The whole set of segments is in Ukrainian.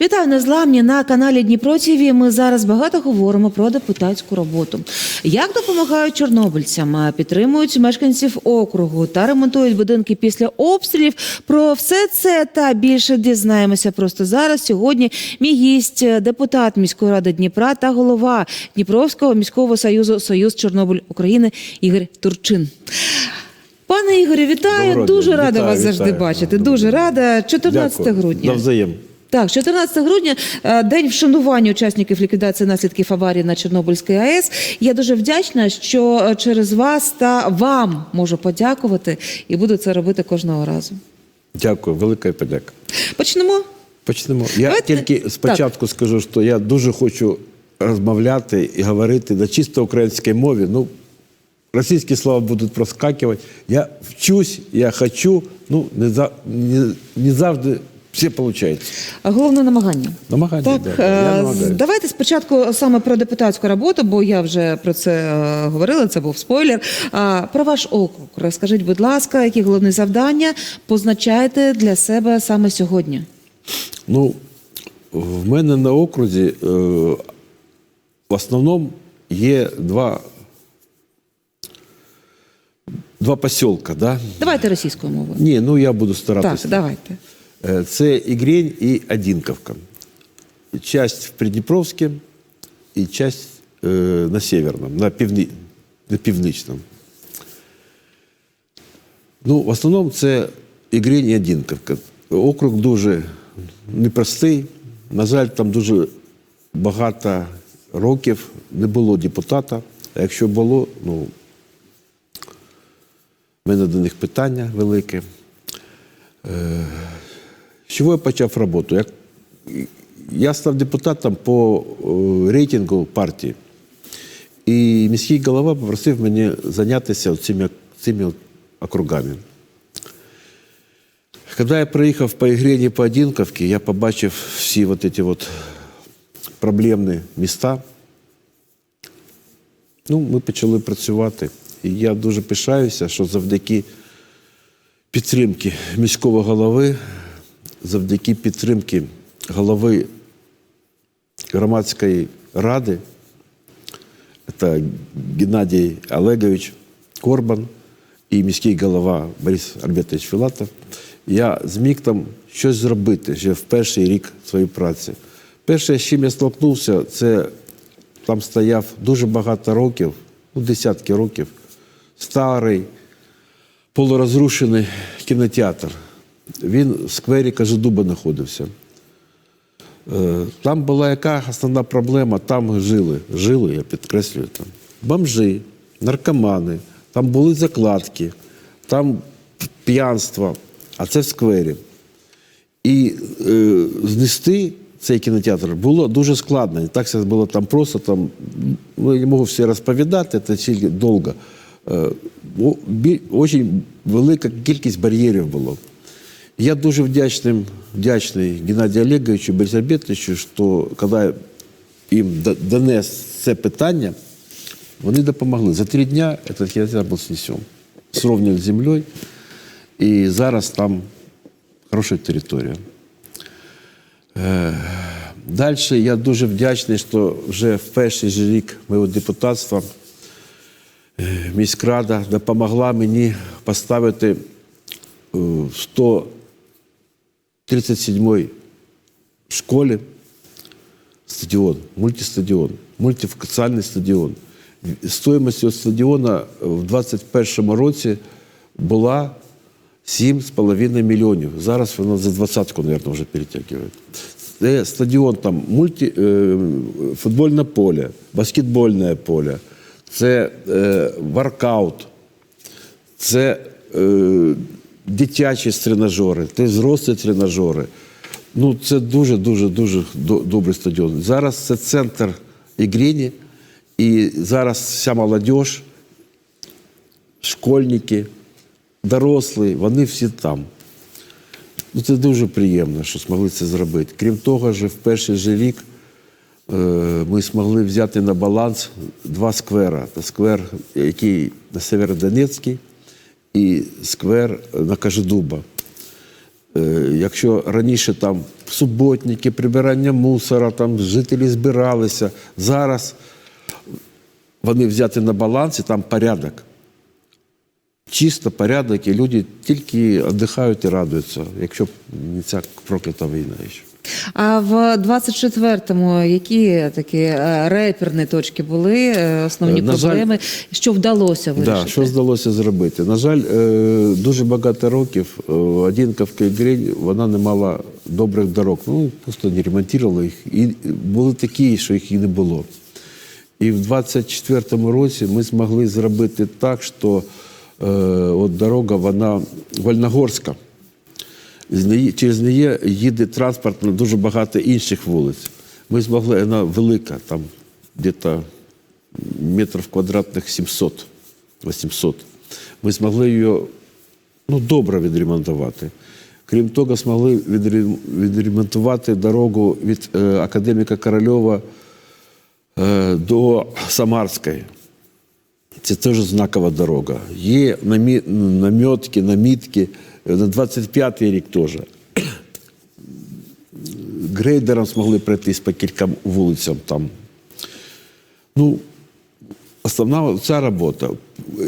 Вітаю незламні на каналі Дніпро ТІВІ. Ми зараз багато говоримо про депутатську роботу. Як допомагають чорнобильцям, підтримують мешканців округу та ремонтують будинки після обстрілів. Про все це та більше дізнаємося просто зараз. Сьогодні мій гість, депутат міської ради Дніпра та голова Дніпровського міського союзу Союз Чорнобиль України Ігор Турчин. Пане Ігорі, вітаю. Доброго Дуже дня. рада Вітаю, вас завжди вітаю. бачити. Доброго Дуже рада. 14 Дякую. грудня. Навзаєм. Так, 14 грудня, е, день вшанування учасників ліквідації наслідків аварії на Чорнобильській АЕС. Я дуже вдячна, що е, через вас та вам можу подякувати і буду це робити кожного разу. Дякую, велика подяка. Почнемо. Почнемо. Я Давайте- тільки спочатку скажу, що я дуже хочу розмовляти і говорити на чисто українській мові. Ну, російські слова будуть проскакувати. Я вчусь, я хочу, ну, не, за, не, не завжди все виходить. Головне намагання. Намагання, Так, да, я е, давайте спочатку саме про депутатську роботу, бо я вже про це е, говорила, це був спойлер. Про ваш округ. Розкажіть, будь ласка, які головні завдання позначаєте для себе саме сьогодні? Ну, в мене на окрузі е, в основному є два, два посілка, да? Давайте російською мовою. Ні, ну я буду старатися. Так, давайте. Е, Це Ігрень і Одинковка. Часть в Придніпровське і часть е, на Северному, на, півні, на Північному. Ну, в основному це Ігрень і Одинковка. Округ дуже непростий. На жаль, там дуже багато років не було депутата. А якщо було, ну, в мене до них питання велике. З чого я почав роботу? Я, я став депутатом по е, рейтингу партії. І міський голова попросив мене зайнятися цими, цими округами. Коли я приїхав по Ігрені по Одинковці, я побачив всі вот эти вот проблемні міста. Ну, ми почали працювати. І я дуже пишаюся, що завдяки підтримки міського голови, завдяки підтримки голови громадської ради, це Геннадій Олегович Корбан і міський голова Борис Альбертович Філатов, я зміг там щось зробити вже в перший рік своєї праці. Перше, з чим я столкнувся, це там стояв дуже багато років, ну, десятки років, старий полурозрушений кінотеатр. Він в сквері Кажедуба знаходився. Е, Там була яка основна проблема? Там жили, жили, я підкреслюю, там бомжи, наркомани, там були закладки, там п'янство, а це в сквері. І е, знести цей кінотеатр було дуже складно. І так це було там просто, там, ну, я не можу все розповідати, це тільки довго. Е, Дуже велика кількість бар'єрів було. Я дуже вдячний, вдячний Геннадію Олеговичу Борису що коли їм донес це питання, вони допомогли. За три дня цей кінотеатр був снесен, сровнен з землею, і зараз там хороша територія. Далі я дуже вдячний, що вже в перший же рік моєго депутатства е, міськрада допомогла мені поставити е, в 137-й школі стадіон, мультистадіон, мультифункціональний стадіон. Стоїмость цього стадіона в 2021 році була 7,5 мільйонів. Зараз воно за двадцятку, мабуть, вже перетягує. Це стадіон там мульті, е, футбольне поле, баскетбольне поле, це е, воркаут, це е, дитячі тренажери, це взрослі тренажери. Ну, це дуже, дуже, дуже добрий стадіон. Зараз це центр Ігріні, і зараз вся молодь, школьники, дорослі, вони всі там. Ну, це дуже приємно, що змогли це зробити. Крім того, ж, в перший же рік е, ми змогли взяти на баланс два сквера. Це сквер, який на Северодонецький, і сквер на Кажедуба. Е, Якщо раніше там суботники, прибирання мусора, там жителі збиралися, зараз вони взяті на баланс і там порядок. Чисто порядок, і люди тільки віддихають і радуються, якщо не ця проклята війна ще. А в 24-му які такі е, реперні точки були, е, основні Е, на жаль- проблеми, що вдалося вирішити? Да, що вдалося зробити? На жаль, дуже багато років Одінковка і Грень, вона не мала добрих дорог. Ну, просто не ремонтували їх. І були такі, що їх і не було. І в 24-му році ми змогли зробити так, що е, от дорога, вона Вольногорська. Через неї їде транспорт на дуже багато інших вулиць. Ми змогли, вона велика, там десь метрів квадратних 700, 800. Ми змогли її ну, добре відремонтувати. Крім того, змогли відремонтувати дорогу від е, академіка Корольова е, до Самарської. Це теж знакова дорога. Є намі- намітки, намітки е, на 25-й рік теж. Грейдером змогли пройтись по кільком вулицям там. Ну, основна ця робота.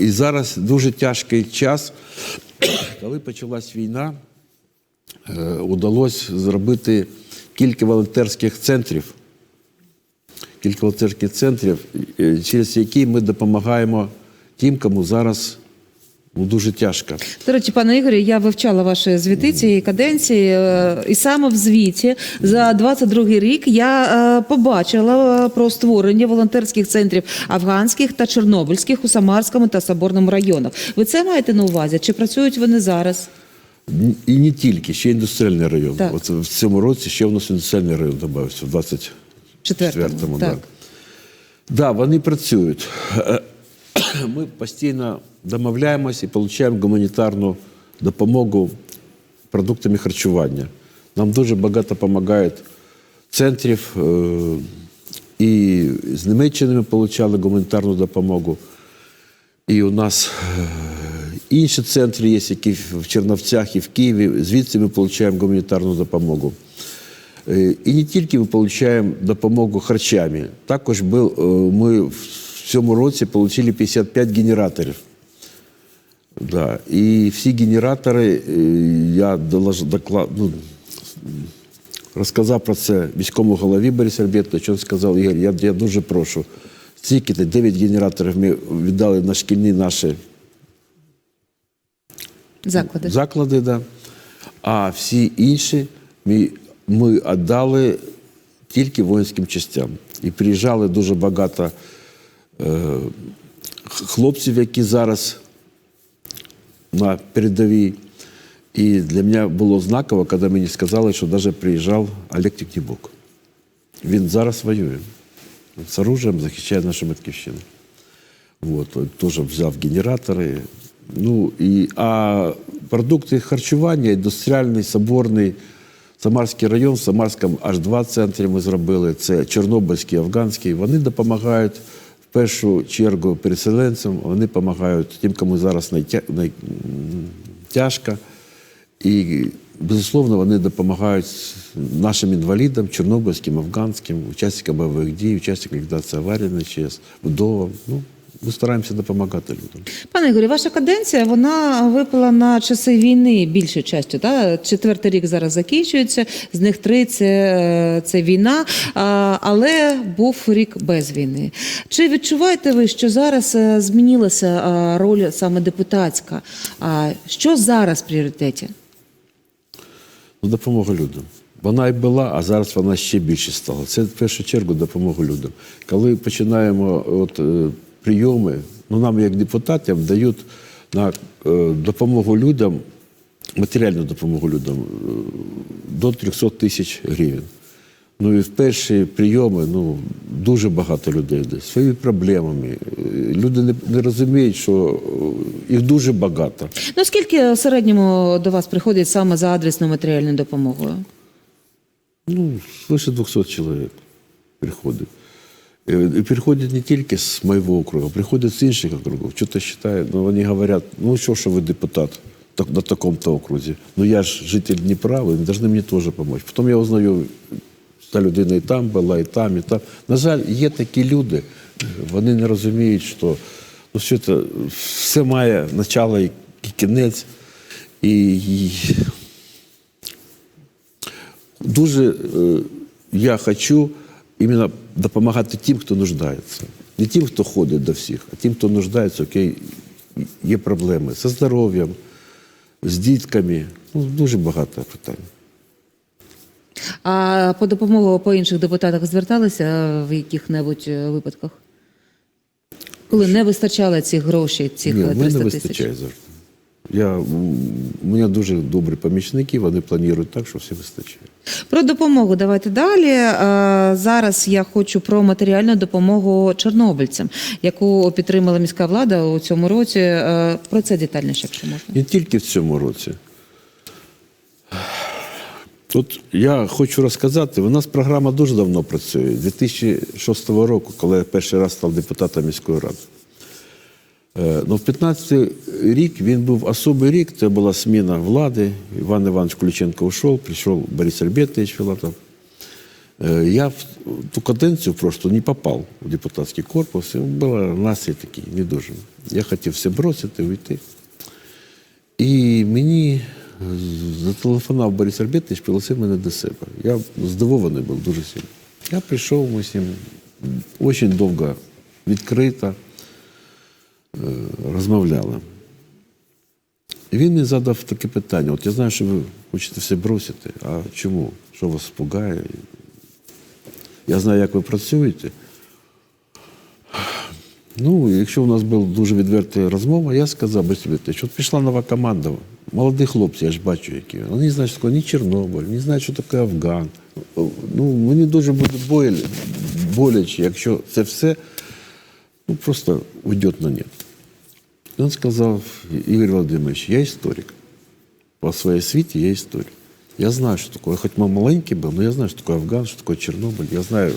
І зараз дуже тяжкий час. Коли почалась війна, е, удалося зробити кілька волонтерських центрів. Кілька волонтерських центрів, е, через які ми допомагаємо тим, кому зараз ну, дуже тяжко. До речі, пане Ігорі, я вивчала ваші звіти цієї каденції, е, і саме в звіті за 22 рік я е, побачила про створення волонтерських центрів афганських та чорнобильських у Самарському та Соборному районах. Ви це маєте на увазі? Чи працюють вони зараз? І не тільки, ще індустріальний район. Так. От в цьому році ще в нас індустріальний район додався, в 20 Четвертому, Четвертому, так. да. Да, вони працюють. Ми постійно домовляємося і отримуємо гуманітарну допомогу продуктами харчування. Нам дуже багато допомагають центрів. е, І з Німеччини ми отримали гуманітарну допомогу. І у нас е, інші центри є, які в Черновцях і в Києві. Звідси ми отримуємо гуманітарну допомогу. І не тільки ми отримуємо допомогу харчами. Також був, е, ми в цьому році отримали 55 генераторів. Да. І всі генератори, е, я долож, доклад, ну, розказав про це міському голові Борису Альбертовичу, він сказав, Ігор, я, я дуже прошу, стільки 9 генераторів ми віддали на шкільні наші Заклади. заклади, да. а всі інші ми, ми віддали тільки воїнським частям. І приїжджали дуже багато е, хлопців, які зараз на передовій. І для мене було знаково, коли мені сказали, що навіть приїжджав Олег Тіктібук. Він зараз воює. З оружием захищає нашу батьківщину. Он тоже взяв генератори. Ну, і, а продукти харчування, індустріальний, соборний, Самарський район, в Самарському аж два центри ми зробили. Це Чорнобильський, Афганський. Вони допомагають в першу чергу переселенцям, вони допомагають тим, кому зараз найтя... най... м, тяжко. І, безусловно, вони допомагають нашим інвалідам, чорнобильським, афганським, учасникам бойових дій, учасникам ліквідації аварії на ЧС, вдовам. Ну, стараємося допомагати людям. Пане Ігорі, ваша каденція вона випала на часи війни більшою частю. Та? Четвертий рік зараз закінчується, з них три це, е, це війна, але був рік без війни. Чи відчуваєте ви, що зараз е, змінилася е, роль саме депутатська? Що зараз в пріоритеті? Ну, допомога людям. Вона і була, а зараз вона ще більше стала. Це в першу чергу допомога людям. Коли починаємо от, прийоми, ну нам як депутатам дають на е, допомогу людям, матеріальну допомогу людям е, до 300 тисяч гривень. Ну і в перші прийоми ну, дуже багато людей йде своїми проблемами. Е, Люди не, не розуміють, що їх дуже багато. Ну скільки в середньому до вас приходять саме за адресною матеріальною допомогою? Ну, свыше 200 человек приходит. Э, И приходят не тільки з моего округа, приходять з інших округів. Что-то считают, но вони говорять, ну що, що ви депутат? так- на такому-то окрузі. Ну я ж житель Дніпра, ви повинні мені теж допомогти. Потім я узнаю, та людина і там була, і там, і там. На жаль, є такі люди, вони не розуміють, що ну, що це, все має начало і кінець. І, і дуже е, я хочу іменно допомагати тим, хто нуждається. Не тим, хто ходить до всіх, а тим, хто нуждається, окей, є проблеми зі здоров'ям, з дітками. Ну, дуже багато питань. А по допомогу по інших депутатах зверталися в яких-небудь е, випадках? Коли не вистачало цих грошей, цих Ні, е, в мене 300 вистачає тисяч? завжди. Я, у мене дуже добрі помічники, вони планують так, що все вистачає. Про допомогу давайте далі. Е, Зараз я хочу про матеріальну допомогу чорнобильцям, яку підтримала міська влада у цьому році. Е, Про це детальніше, якщо можна. Не тільки в цьому році. Тут я хочу розказати, у нас програма дуже давно працює. 2006 року, коли я перший раз став депутатом міської ради. Е, Ну, в 15 рік він був особий рік, це була зміна влади. Іван Іванович Ключенко ушов, прийшов Борис Альбертович Филатов. Е, Я в ту каденцію просто не попав у депутатський корпус. Був настрій такий не дуже. Я хотів все бросити, уйти. І мені зателефонував Борис Альбертович, пригласив мене до себе. Я здивований був дуже сильно. Я прийшов, ми з ним дуже довго, відкрито розмовляли. І він мені задав таке питання: от я знаю, що ви хочете все бросити, а чому? Що вас пугає? Я знаю, як ви працюєте. Ну, якщо у нас була дуже відверта розмова, я сказав Вікторович, от пішла нова команда, молоді хлопці, я ж бачу, які. Вони не знають, що таке ні Чорнобиль, не знають, що таке Афган. Ну, мені дуже буде боляче, якщо це все ну, просто уйде на нет. Він сказав, Ігор Володимирович, я історик. По своїй світі я історик. Я знаю, що таке, хоч ми маленький був, але я знаю, що таке Афган, що таке Чорнобиль, я знаю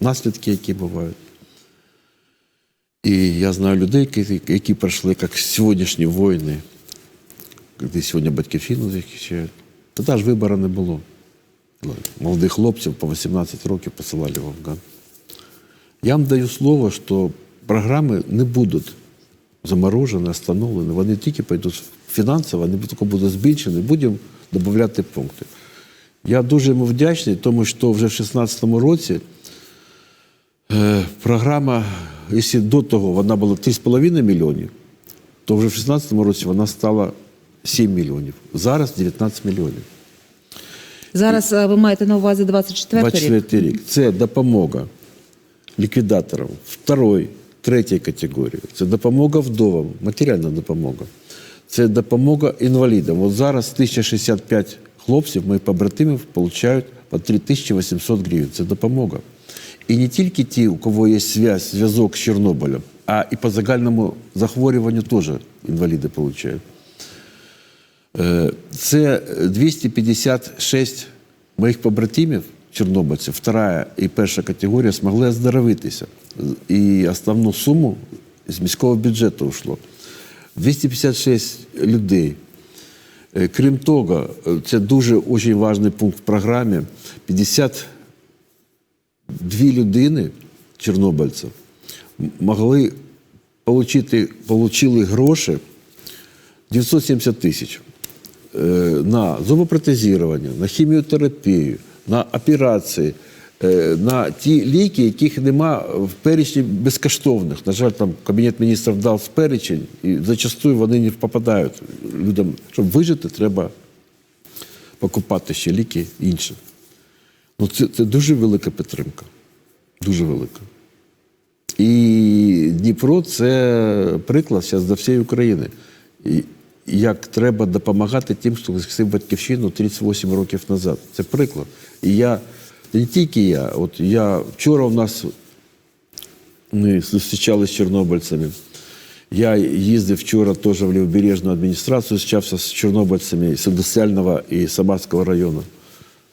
наслідки, які бувають. І я знаю людей, які, пройшли, як сьогоднішні воїни, де сьогодні батьківщину захищають. Тоді ж вибору не було. Молодих хлопців по 18 років посилали в Афган. Я вам даю слово, що програми не будуть заморожені, остановлені. Вони тільки пойдуть фінансово, вони тільки будуть збільшені, будемо додати пункти. Я дуже йому вдячний, тому що вже в 2016 році е, програма, якщо до того вона була 3,5 мільйонів, то вже в 2016 році вона стала 7 мільйонів. Зараз 19 мільйонів. Зараз е, ви маєте на увазі 24 рік? 24 рік. Це допомога ліквідаторам второї, третьої категорії. Це допомога вдовам, матеріальна допомога. Це допомога інвалідам. От зараз 1065 хлопців, моїх побратимів, отримують по 3800 гривень. Це допомога. І не тільки ті, у кого є зв'язь, зв'язок з Чорнобилем, а і по загальному захворюванню теж інваліди отримують. Е, Це 256 моїх побратимів, Чорнобильців, вторая і перша категорія, змогли оздоровитися. І основну суму з міського бюджету йшло. 256 людей. Е, Крім того, це дуже дуже важливий пункт в програмі. 52 людини, чорнобильців, могли получити, получили гроші 970 тисяч е, на зубопротезування, на хіміотерапію, на операції, е, на ті ліки, яких нема в перечні безкоштовних. На жаль, там Кабінет міністрів дав перечень, і зачастую вони не попадають людям. Щоб вижити, треба покупати ще ліки інші. Ну, це, це дуже велика підтримка. Дуже велика. І Дніпро це приклад зараз для всієї України. І як треба допомагати тим, хто захистив батьківщину 38 років назад. Це приклад. І я, не тільки я, от я вчора у нас ми зустрічалися з чорнобильцями. Я їздив вчора теж в Лівобережну адміністрацію, зустрічався з чорнобильцями з Індустріального і Самарського району.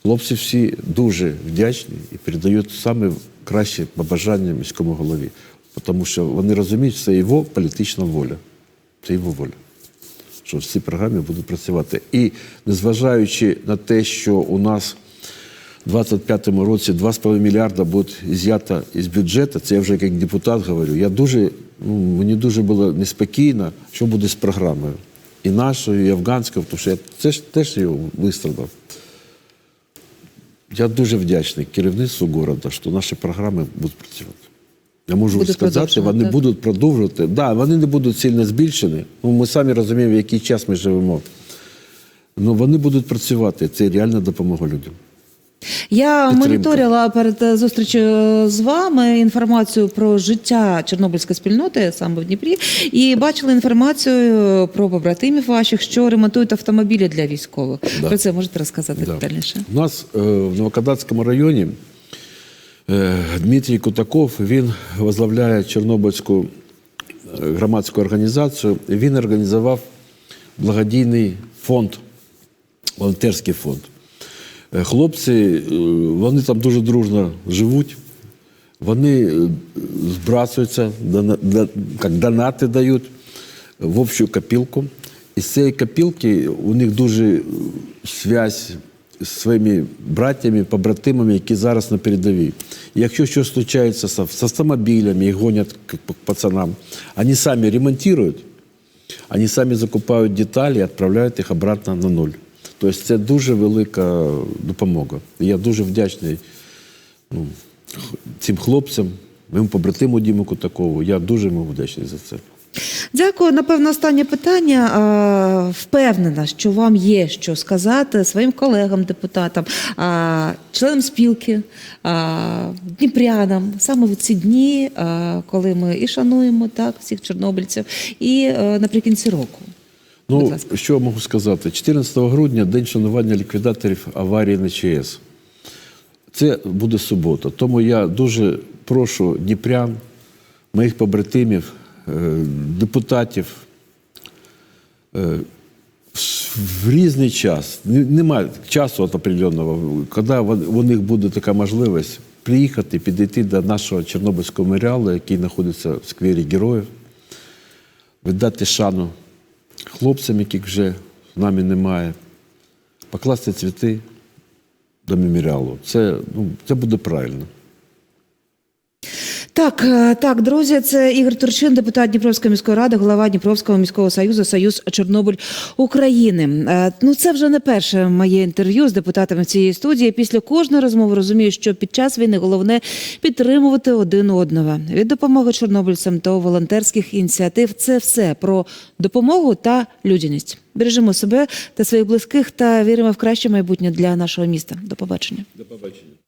Хлопці всі дуже вдячні і передають саме побажання міському голові, тому що вони розуміють, що це його політична воля. Це його воля. Що в цій програмі будуть працювати. І незважаючи на те, що у нас у 2025 році 2,5 мільярда буде з'ято із бюджету, це я вже як депутат говорю. Я дуже, ну, мені дуже було неспокійно, що буде з програмою. І нашою, і афганською, тому що я це ж теж його вистрадав. Я дуже вдячний керівництву міста, що наші програми будуть працювати. Я можу Буде сказати, вони так. будуть продовжувати. Да, вони не будуть сильно збільшені. Ну, ми самі розуміємо, в який час ми живемо. Ну вони будуть працювати. Це реальна допомога людям. Я Підтримка. моніторила перед е, зустрічю з вами інформацію про життя чорнобильської спільноти саме в Дніпрі, і бачила інформацію про побратимів ваших, що ремонтують автомобілі для військових. Да. Про це можете розказати Да. детальніше? У нас е, в Новокадацькому районі е, Дмитрій Кутаков, він возглавляє Чорнобильську е, громадську організацію. Він організував благодійний фонд, волонтерський фонд. Е, Хлопці, е, вони там дуже дружно живуть. Вони е, збрасуються, донати дають в общу копілку. І з цієї копілки у них дуже е, связь своїми братями, побратимами, які зараз на передовій. І якщо щось случається з автомобілями, їх гонять пацанам, вони самі ремонтують, вони самі закупають деталі і відправляють їх обратно на нуль. Тобто це дуже велика допомога. І я дуже вдячний ну, цим хлопцям, моєму побратиму Діму Кутакову. Я дуже йому вдячний за це. Дякую. Напевно, останнє питання. Впевнена, що вам є що сказати своїм колегам, депутатам, членам спілки, дніпрянам саме в ці дні, коли ми і шануємо так всіх чорнобильців, і е, наприкінці року. Ну, що я можу сказати? 14 грудня день шанування ліквідаторів аварії на ЧАЕС. Це буде субота. Тому я дуже прошу дніпрян, моїх побратимів, депутатів е, в- різний час. Немає часу от коли у них буде така можливість приїхати, підійти до нашого Чорнобильського меморіалу, який знаходиться в сквері героїв, віддати шану хлопцям, яких вже з нами немає, покласти цвіти до меморіалу. Це, ну, це буде правильно. Так, е, так, друзі, це Ігор Турчин, депутат Дніпровської міської ради, голова Дніпровського міського союзу Союз Чорнобиль України. Е, Ну, це вже не перше моє інтерв'ю з депутатами цієї студії. Після кожної розмови розумію, що під час війни головне підтримувати один одного від допомоги чорнобильцям до волонтерських ініціатив. Це все про допомогу та людяність. Бережемо себе та своїх близьких та віримо в краще майбутнє для нашого міста. До побачення. До побачення.